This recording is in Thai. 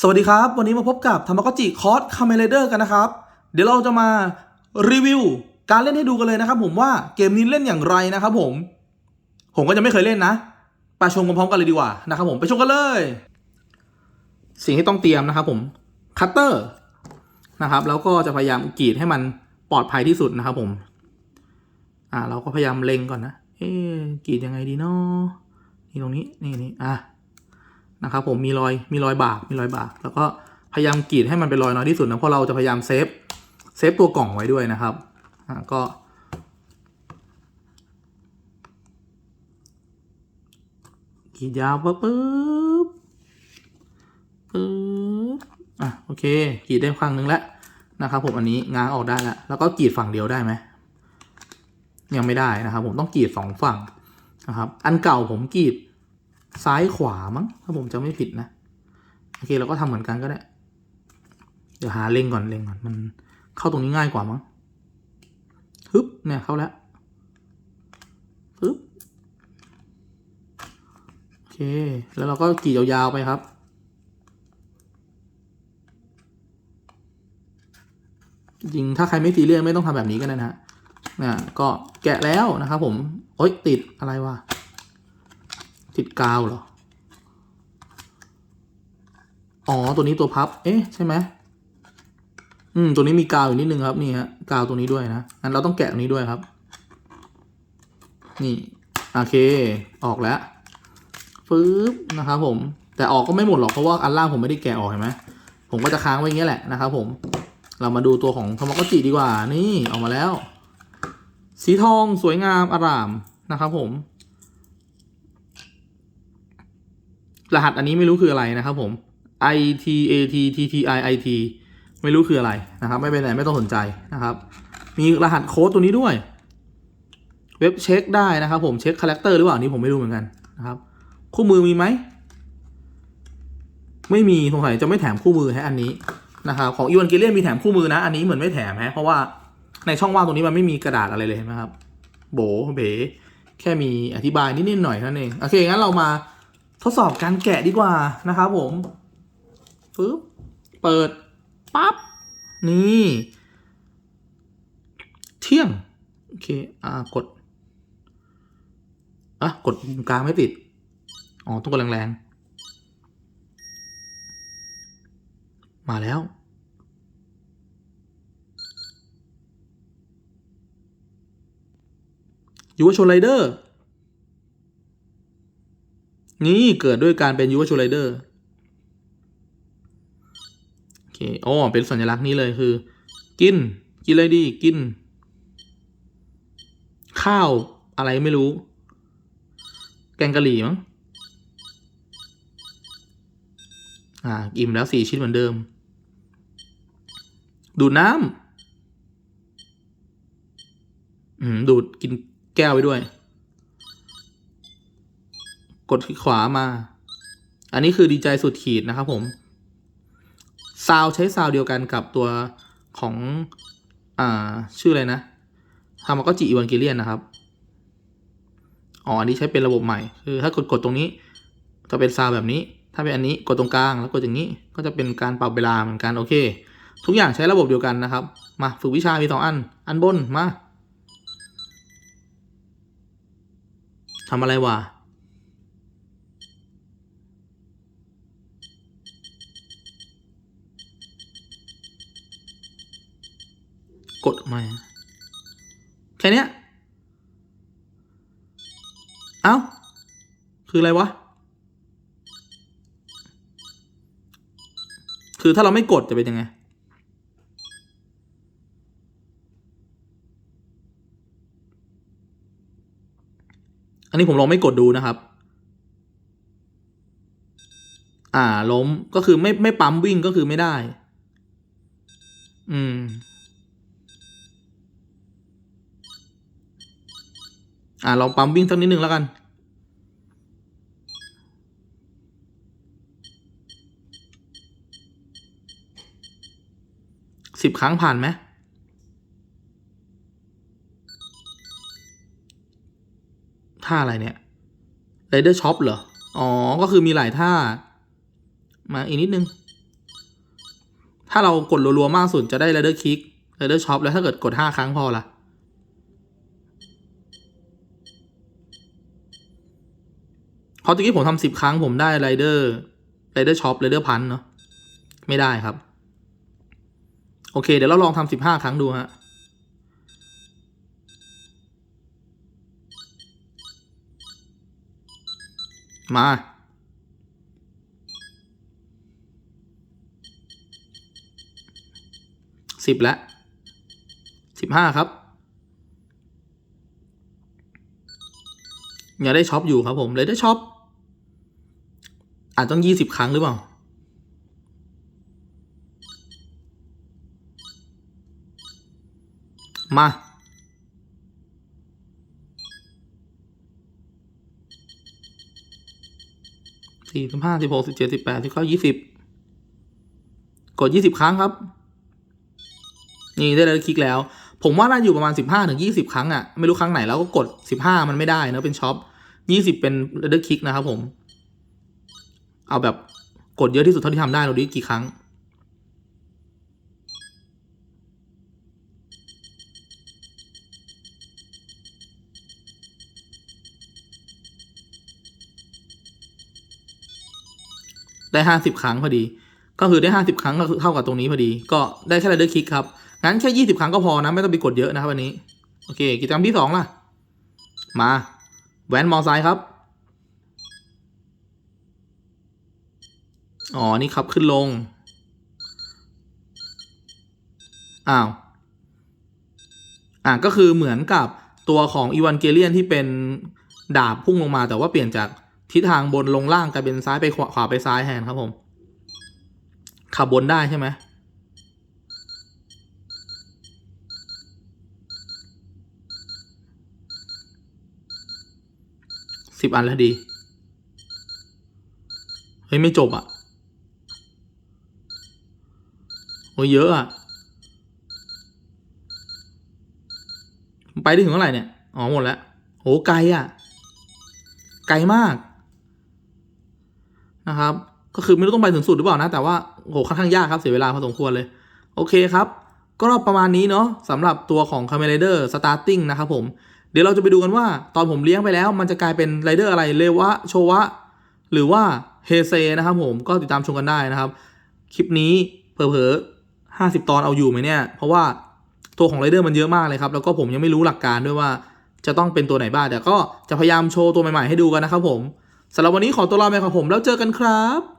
สวัสดีครับ วันนี้มาพบกับธรรมกจิคอร์สคาเมเลเดอร์กันนะครับ เดี๋ยวเราจะมารีวิวการเล่นให้ดูกันเลยนะครับผมว่าเกมนี้เล่นอย่างไรนะครับผม ผมก็จะไม่เคยเล่นนะไปชมพร้อมกันเลยดีกว่านะครับผมไปชมกันเลย สิ่งที่ต้องเตรียมนะครับผมคัตเตอร์นะครับแล้วก็จะพยายามกรีดให้มันปลอดภัยที่สุดนะครับผม อ่า เราก็พยายามเล็งก่อนนะ เอ๊กรีดยังไงดีเนาะนี่ตรงนี้นี่นี่อะ นะครับผมมีรอยมีรอยบากมีรอยบาก แล้วก็พยายามกรีดให้มันเป็นรอยน้อยที่สุดนะเพราะเราจะพยายามเซฟเซฟตัวกล่องไว้ด้วยนะครับอ่าก็กรีดยาวปุ๊บปุ๊บปุ๊บอะโอเคกรีดได้ครั้งหนึ่งแล้วนะครับผมอันนี้ง้างออกได้แล้วแล้วก็กรีดฝั่งเดียวได้ไหมยังไม่ได้นะครับ ผมต้องกรีดสองฝั่งนะครับ อันเก่าผมกรีด ซ้ายขวามั้งถ้าผมจะไม่ผิดนะ โอเคเราก็ทำเหมือนกันก็ได้ เดี๋ยวหาเล็งก่อนเล็งก่อนมันเข้าตรงนี้ง่ายกว่ามั้งฮึบเนี่ยเข้าแล้วฮึบโอเค แล้วเราก็กรีดยาวๆไปครับจริงถ้าใครไม่ซีเรียสไม่ต้องทำแบบนี้ก็ได้นะฮะเนี่ยก็แกะแล้วนะครับผมโอ๊ยติดอะไรวะ ติดกาวเหรอ อ๋อ ตัวนี้ตัวพับ เอ๊ะ ใช่ไหมอืม ตัวนี้มีกาวอยู่นิดนึงครับ นี่ฮะ กาวตัวนี้ด้วยนะ งั้นเราต้องแกะตรงนี้ด้วยครับ นี่ โอเค ออกแล้ว ฟืบนะครับผม แต่ออกก็ไม่หมดหรอก เพราะว่าอันล่างผมไม่ได้แกะออกเห็นไหม ผมก็จะค้างไว้อย่างเงี้ยแหละนะครับผม เรามาดูตัวของทอมากจิดีกว่า นี่ ออกมาแล้ว สีทองสวยงามอร่ามนะครับผม รหัสอันนี้ไม่รู้คืออะไรนะครับผม i t a t t t i i t ไม่รู้คืออะไรนะครับ ไม่เป็นไรไม่ต้องสนใจนะครับ มีรหัสโค้ดตัวนี้ด้วย เว็บเช็คได้นะครับ ผมเช็คคาแรคเตอร์หรือเปล่านี่ผมไม่รู้เหมือนกันนะครับ คู่มือมีไหม ไม่มีสงสัยจะไม่แถมคู่มือให้อันนี้นะครับของอีวานเกเลียนมีแถมคู่มือนะ อันนี้เหมือนไม่แถมฮะเพราะว่าในช่องว่างตรงนี้มันไม่มีกระดาษอะไรเลยเห็นไหมครับ โบเบแค่มีอธิบายนิดๆหน่อยเท่านั้นเองโอเคงั้นเรามา ทดสอบการแกะดีกว่านะครับผมปึ๊บเปิดปั๊บนี่เที่ยงโอเคอ่ากดอะกดปุ่มกลางไม่ติดอ๋อต้องกดแรงๆ มาแล้วยูวชนไรเดอร์ นี่เกิดด้วยการเป็นยูวชูไรเดอร์โอเคอ๋อเป็นสัญลักษณ์นี้เลยคือ กิน กินอะไรดี กิน ข้าวอะไรไม่รู้ แกงกะหรี่มั้งอ่า อิ่มแล้วสี่ชิ้นเหมือนเดิม ดูดน้ำอืม ดูดกินแก้วไปด้วย กดคลิกขวามา อันนี้คือดีใจสุดขีดนะครับผมซาวใช้ซาวเดียวกันกับตัวของอ่าชื่ออะไรนะทามาก็จิอีวานเกเลียนนะครับอ๋ออันนี้ใช้เป็นระบบใหม่ คือถ้ากดกดตรงนี้จะเป็นซาวแบบนี้ ถ้าเป็นอันนี้กดตรงกลางแล้วกดอย่างนี้ ก็จะเป็นการปรับเวลาเหมือนกันโอเค ทุกอย่างใช้ระบบเดียวกันนะครับ มาฝึกวิชามีสองอัน อันบนมาทำอะไรวะ กดออกมา แค่เนี้ยเอ้า คืออะไรวะ คือถ้าเราไม่กดจะเป็นยังไง อันนี้ผมลองไม่กดดูนะครับ อ่าล้มก็คือไม่ไม่ปั๊มวิ่งก็คือไม่ได้ อืม อ่าลองปั๊มวิ่งสักนิดนึงแล้วกัน สิบครั้งผ่านไหมท่าอะไรเนี่ยไรเดอร์ช็อปเหรอ อ๋อ ก็คือมีหลายท่า มาอีกนิดนึง ถ้าเรากดรัวๆมากสุดจะได้ Rider Kick Rider Shop แล้วถ้าเกิดกด 5 ครั้งพอละเพราะตะกี้ผมทำสิบครั้งผมได้ Rider Rider Shop Rider Punch เนาะไม่ได้ครับ โอเค เดี๋ยวเราลองทำสิบห้าครั้งดูฮะมา สิบแล้วสิบห้าครับ อย่าได้ช็อปอยู่ครับผมเลยได้ช็อป อาจต้องยี่สิบครั้งหรือเปล่า มา สี่สิบห้าสิบหกสิบเจ็ดสิบแปดสิบเก้ายี่สิบกดยี่สิบครั้งครับ นี่ได้แล้วคลิกแล้ว ผมว่าน่าอยู่ประมาณสิบห้าถึงยี่สิบครั้งอะ่ะ ไม่รู้ครั้งไหนแล้วก็กดสิบห้ามันไม่ได้นะเป็นช็อปยี่สิบเป็นเดอร์คลิกนะครับผม เอาแบบกดเยอะที่สุดเท่าที่ทำได้เราดิกี่ครั้ง ได้ห้าสิบครั้งพอดี ก็คือได้ห้าสิบครั้งก็เท่ากับตรงนี้พอดี ก็ได้แค่ไรเดอร์คลิกครับงั้นแค่ยี่สิบครั้งก็พอนะไม่ต้องไปกดเยอะนะครับวันนี้ โอเค กิจกรรมที่สองล่ะ มาแวนมอไซค์ครับ อ๋อ นี่ครับขึ้นลง อ้าว อ่าก็คือเหมือนกับตัวของอีวานเกเลียนที่เป็นดาบพุ่งลงมา แต่ว่าเปลี่ยนจากทิศทางบนลงล่างกลายเป็นซ้ายไปขวาขวาไปซ้ายแทนครับผมขับบนได้ใช่ไหมสิบอันแล้วดี เฮ้ย ไม่จบอะ โอ้ยเยอะอะไปได้ถึงเท่าไหร่เนี่ย อ๋อหมดแล้วโหไกลอะไกลมากนะครับ ก็คือไม่รู้ต้องไปถึงสุดหรือเปล่านะ แต่ว่าโหค่อนข้างยากครับเสียเวลาพอสมควรเลย โอเคครับ ก็ประมาณนี้เนาะสำหรับตัวของ c a m e r a d e r Starting นะครับผม เดี๋ยวเราจะไปดูกันว่าตอนผมเลี้ยงไปแล้ว มันจะกลายเป็นไรเดอร์อะไรเลวะโชวะ หรือว่าเฮเซนะครับผมก็ติดตามชมกันได้นะครับ คลิปนี้เผลอๆ ห้าสิบตอนเอาอยู่ไหมเนี่ย เพราะว่าตัวของไรเดอร์มันเยอะมากเลยครับ แล้วก็ผมยังไม่รู้หลักการด้วยว่าจะต้องเป็นตัวไหนบ้างแต่ก็จะพยายามโชว์ตัวใหม่ๆให้ดูกันนะครับผมสำหรับวันนี้ขอตัวลาไปครับผม แล้วเจอกันครับ